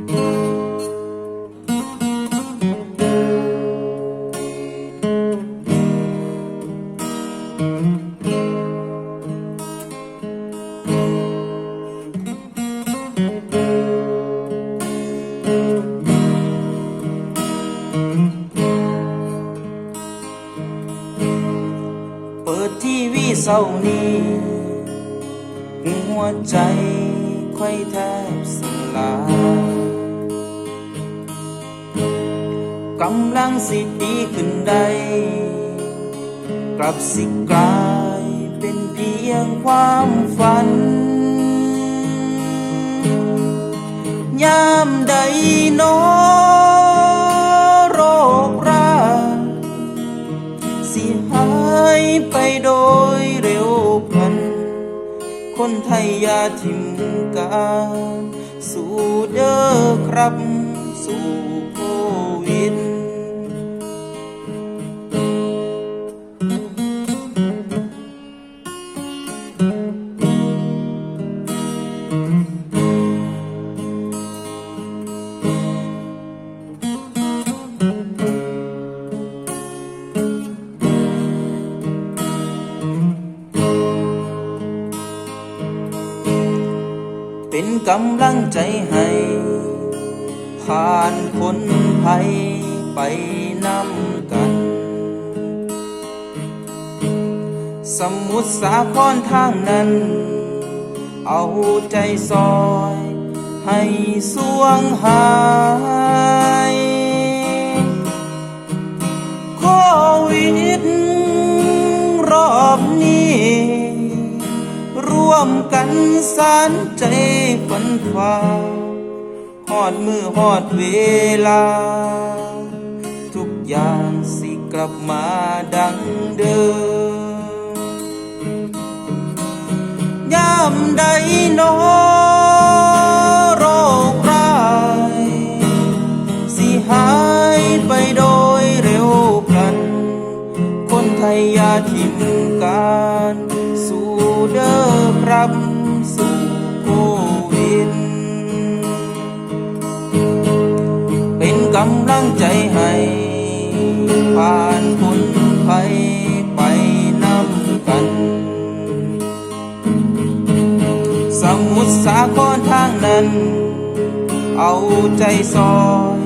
เปิดทีวีเศร้านี้หัวใจค่อยแทบสลาย กำลังสิดีขึ้นได้กลับสิกลายเป็นเพียงความฝัน ยามใดโนอโรคราสิหายไปโดยเร็วพัน คนไทยยาทิมการสู้เด้อครับสู้โควิด เป็นกำลังใจให้ ผ่านคนภัยไปนำกัน สมุทรสาครทางนั้น เอาใจซอย ให้สวงหาย โควิดรอบนี้ ร่วมกันสานใจฝันฝ่าหอดมือหอดเวลา ทุกอย่างสิกลับมาดังเดิม ยามใดหนอโรคร้ายสิหายไปโดยเร็วพลัน คนไทยอย่าทิมการ สู้เด้อครับสู้โควิด เป็นกำลังใจให้ผ่านพ้นภัยไป สมุทรสาครทางนั้น เอาใจซอย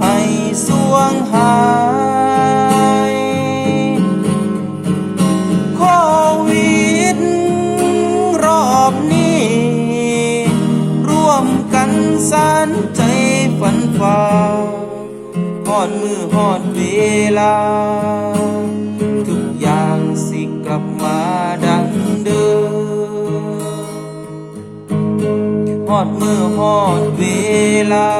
ให้สวงหายโควิดรอบนี้ ร่วมกันสานใจฝันฝ่าหอดมือหอดเวลา ทุกอย่างสิกลับมาดั อดมือหอดเวลา